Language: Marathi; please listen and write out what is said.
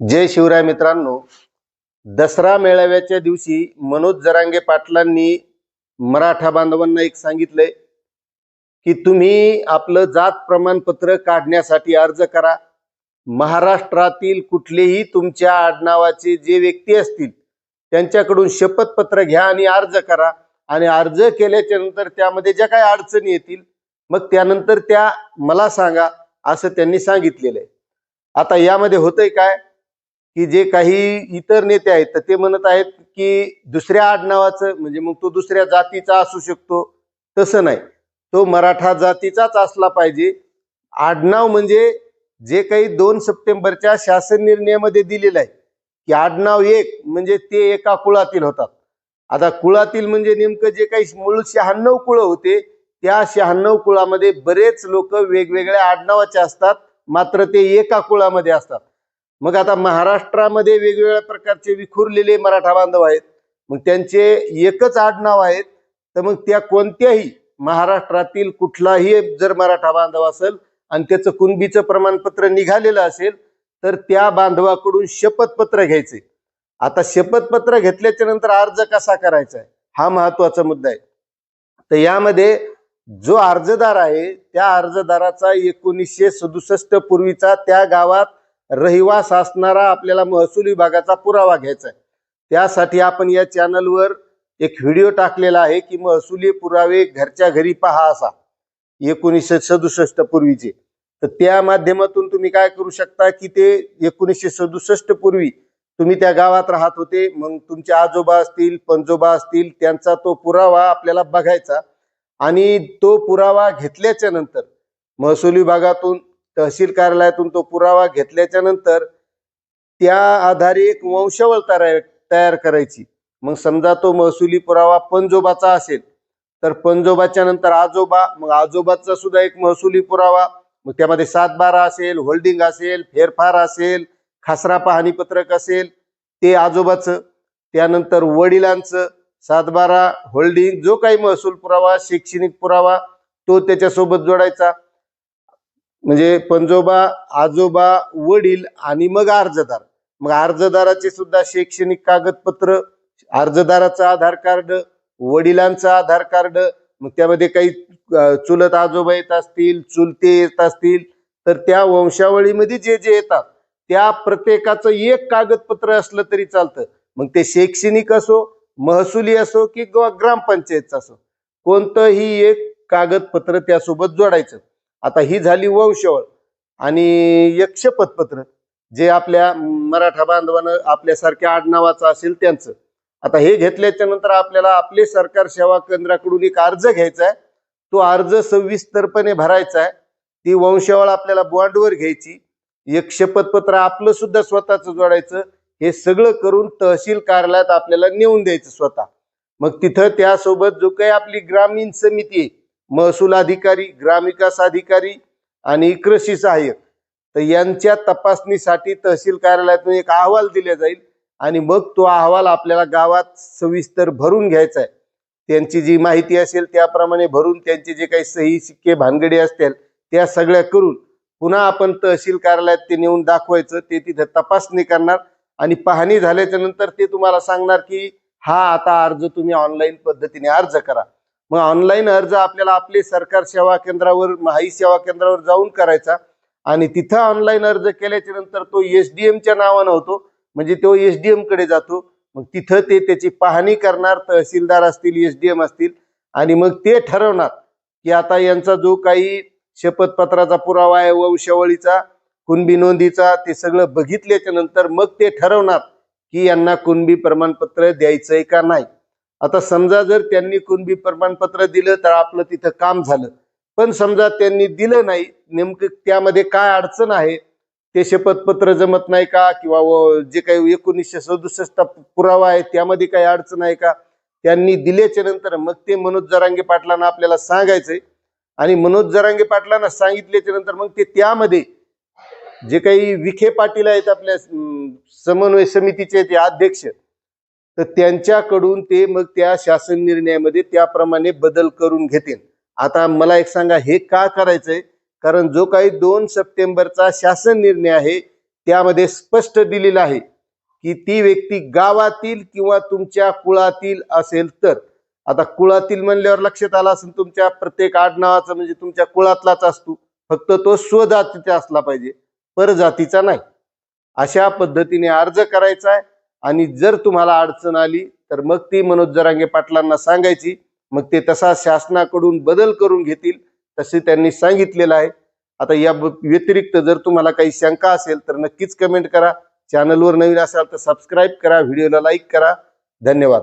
जय शिवराय मित्रांनो. दसरा मेळाव्याच्या दिवशी मनोज जरांगे पाटलांनी मराठा बांधवांना एक सांगितलंय की तुम्ही आपलं जात प्रमाणपत्र काढण्यासाठी अर्ज करा. महाराष्ट्रातील कुठलेही तुमच्या आडनावाचे जे व्यक्ती असतील त्यांच्याकडून शपथपत्र घ्या आणि अर्ज करा. आणि अर्ज केल्याच्यानंतर त्यामध्ये ज्या काही अडचणी येतील मग त्यानंतर त्या मला सांगा असं त्यांनी सांगितलेलं आहे. आता यामध्ये होतंय काय की जे काही इतर नेते आहेत तर ते म्हणत आहेत की दुसऱ्या आडनावाचं म्हणजे मग तो दुसऱ्या जातीचा असू शकतो तसं नाही. तो मराठा जातीचाच असला पाहिजे. आडनाव म्हणजे जे काही दोन सप्टेंबरच्या शासन निर्णयामध्ये दिलेलं आहे की आडनाव एक म्हणजे ते एका कुळातील होतात. आता कुळातील म्हणजे नेमकं जे काही मूळ शहाण्णव कुळं होते त्या शहाण्णव कुळामध्ये बरेच लोक वेगवेगळ्या आडनावाचे असतात मात्र ते एका कुळामध्ये असतात. मग आता महाराष्ट्रामध्ये वेगवेगळ्या प्रकारचे विखुरलेले मराठा बांधव आहेत. मग त्यांचे एकच आडनाव आहेत. तर मग त्या कोणत्याही महाराष्ट्रातील कुठलाही जर मराठा बांधव असेल आणि त्याचं कुणबीचं प्रमाणपत्र निघालेलं असेल तर त्या बांधवाकडून शपथपत्र घ्यायचे. आता शपथपत्र घेतल्याच्या नंतर अर्ज कसा करायचा आहे? हा महत्त्वाचा मुद्दा आहे. तर यामध्ये जो अर्जदार आहे त्या अर्जदाराचा एकोणीसशे सदुसष्ट पूर्वीचा त्या गावात रहिवास असणारा आपल्याला महसूल विभागाचा पुरावा घ्यायचा आहे. त्यासाठी आपण या चॅनलवर एक व्हिडिओ टाकलेला आहे की महसुली पुरावे घरच्या घरी पहा असा. एकोणीसशे सदुसष्ट पूर्वीचे. तर त्या माध्यमातून तुम्ही काय करू शकता की ते एकोणीसशे सदुसष्ट पूर्वी तुम्ही त्या गावात राहत होते मग तुमचे आजोबा असतील पंजोबा असतील त्यांचा तो पुरावा आपल्याला बघायचा. आणि तो पुरावा घेतल्याच्या नंतर महसूल विभागातून तहसील कार्यालयातून तो पुरावा घेतल्याच्या नंतर त्या आधारे एक वंशावळ तयार तयार करायची. मग समजा तो महसुली पुरावा पंजोबाचा असेल तर पंजोबाच्या नंतर आजोबा मग आजोबाचा सुद्धा एक महसुली पुरावा मग त्यामध्ये सातबारा असेल होल्डिंग असेल फेरफार असेल खासरा पाहणी पत्रक असेल ते आजोबाचं त्यानंतर वडिलांचं सातबारा होल्डिंग जो काही महसूल पुरावा शैक्षणिक पुरावा तो त्याच्यासोबत जोडायचा. म्हणजे पंजोबा आजोबा वडील आणि मग अर्जदार. मग अर्जदाराचे सुद्धा शैक्षणिक कागदपत्र अर्जदाराचं आधार कार्ड वडिलांचं आधार कार्ड मग त्यामध्ये काही चुलत आजोबा येत असतील चुलते येत असतील तर त्या वंशावळीमध्ये जे जे येतात त्या प्रत्येकाचं एक कागदपत्र असलं तरी चालतं. मग ते शैक्षणिक असो महसुली असो की किंवा ग्रामपंचायतचं असो कोणतंही एक कागदपत्र त्यासोबत जोडायचं. आता ही झाली वंशवळ. आणि यक्ष शपथपत्र जे आपल्या मराठा बांधवानं आपल्यासारख्या आडनावाचं असेल त्यांचं. आता हे घेतल्याच्या नंतर आपल्याला आपले सरकार सेवा केंद्राकडून एक अर्ज घ्यायचा आहे तो अर्ज सविस्तरपणे भरायचा आहे ती वंशावळ आपल्याला बॉन्डवर घ्यायची. एक शपथपत्र आपलं सुद्धा स्वतःच जोडायचं. हे सगळं करून तहसील कार्यालयात आपल्याला नेऊन द्यायचं स्वतः. मग तिथं त्यासोबत जो काही आपली ग्रामीण समिती आहे महसूल अधिकारी ग्रामविकास अधिकारी आणि कृषी सहाय्यक. तर यांच्या तपासणीसाठी तहसील कार्यालयातून एक अहवाल दिला जाईल आणि मग तो अहवाल आपल्याला गावात सविस्तर भरून घ्यायचा आहे. त्यांची जी माहिती असेल त्याप्रमाणे भरून त्यांचे जे काही सही शिक्के भानगडी असतील त्या सगळ्या करून पुन्हा आपण तहसील कार्यालयात ते नेऊन दाखवायचं ते तिथं तपासणी करणार आणि पाहणी झाल्याच्यानंतर ते तुम्हाला सांगणार की हा आता अर्ज तुम्ही ऑनलाईन पद्धतीने अर्ज करा. मग ऑनलाईन अर्ज आपल्याला आपले सरकार सेवा केंद्रावर माही सेवा केंद्रावर जाऊन करायचा. आणि तिथं ऑनलाईन अर्ज केल्याच्यानंतर तो एस डी एमच्या नावानं होतो. म्हणजे तो एस डी कडे जातो. मग तिथं ते त्याची पाहणी करणार तहसीलदार असतील एस डी एम असतील. आणि मग ते ठरवणार की आता यांचा जो काही शपथपत्राचा पुरावा आहे वंशावळीचा कुणबी नोंदीचा ते सगळं बघितल्याच्या नंतर मग ते ठरवणार की यांना कुणबी प्रमाणपत्र द्यायचंय का नाही. आता समजा जर त्यांनी कुणबी प्रमाणपत्र दिलं तर आपलं तिथं काम झालं. पण समजा त्यांनी दिलं नाही नेमकं त्यामध्ये काय अडचण आहे? ते शपथपत्र जमत नाही का? किंवा जे काही एकोणीसशे सदुसष्ट पुरावा आहे त्यामध्ये काही अडचण आहे का? त्यांनी दिल्याच्या नंतर मग ते मनोज जरांगे पाटलांना आपल्याला सांगायचंय. आणि मनोज जरांगे पाटलांना सांगितल्याच्या नंतर मग ते त्यामध्ये जे काही विखे पाटील आहेत आपल्या समन्वय समितीचे ते अध्यक्ष तर त्यांच्याकडून ते मग त्या शासन निर्णयामध्ये त्याप्रमाणे बदल करून घेतील. आता मला एक सांगा हे का करायचंय? कारण जो काही दोन सप्टेंबरचा शासन निर्णय आहे त्यामध्ये स्पष्ट दिलेला आहे की ती व्यक्ती गावातील किंवा तुमच्या कुळातील असेल तर. आता कुळातील म्हणल्यावर लक्षात आला असेल तुमच्या प्रत्येक आडनावाचा म्हणजे तुमच्या कुळातलाच असतो. फक्त तो स्वजातीचा असला पाहिजे परजातीचा नाही. अशा पद्धतीने अर्ज करायचा आहे. आणि जर तुम्हाला अडचण आली तर मग ती मनोज जरांगे पाटलांना सांगायची. मग ते तसा शासनाकडून बदल करून घेतील तसे त्यांनी सांगितलेलं आहे. आता या व्यतिरिक्त जर तुम्हाला काही शंका असेल तर नक्कीच कमेंट करा. चॅनलवर नवीन असाल तर सबस्क्राईब करा व्हिडिओला लाईक करा. धन्यवाद.